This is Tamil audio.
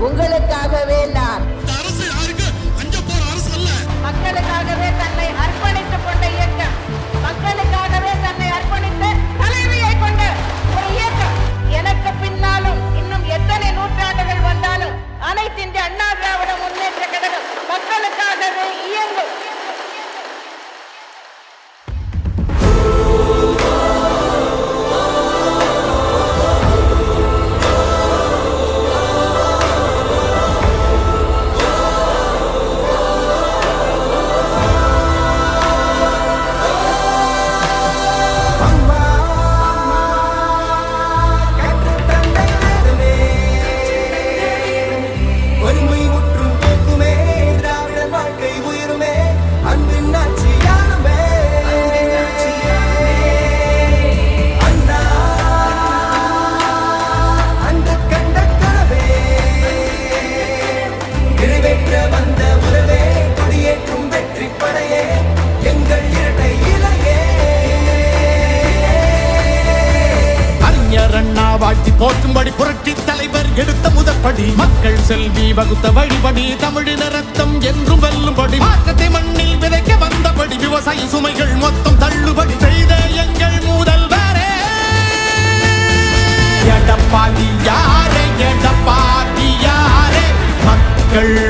我们在。உயர்த்தி போற்றும்படி புரட்சி தலைவர் எடுத்த முதற்படி. மக்கள் செல்வி வகுத்த வழிபடி தமிழின ரத்தம் என்றும் வெல்லும்படி. மாற்றத்தை மண்ணில் விதைக்க வந்தபடி விவசாய சுமைகள் மொத்தம் தள்ளுபடி. செய்த எங்கள் முதல்வரே. எடப்பாடி யாரே எடப்பாடி யாரே. மக்கள்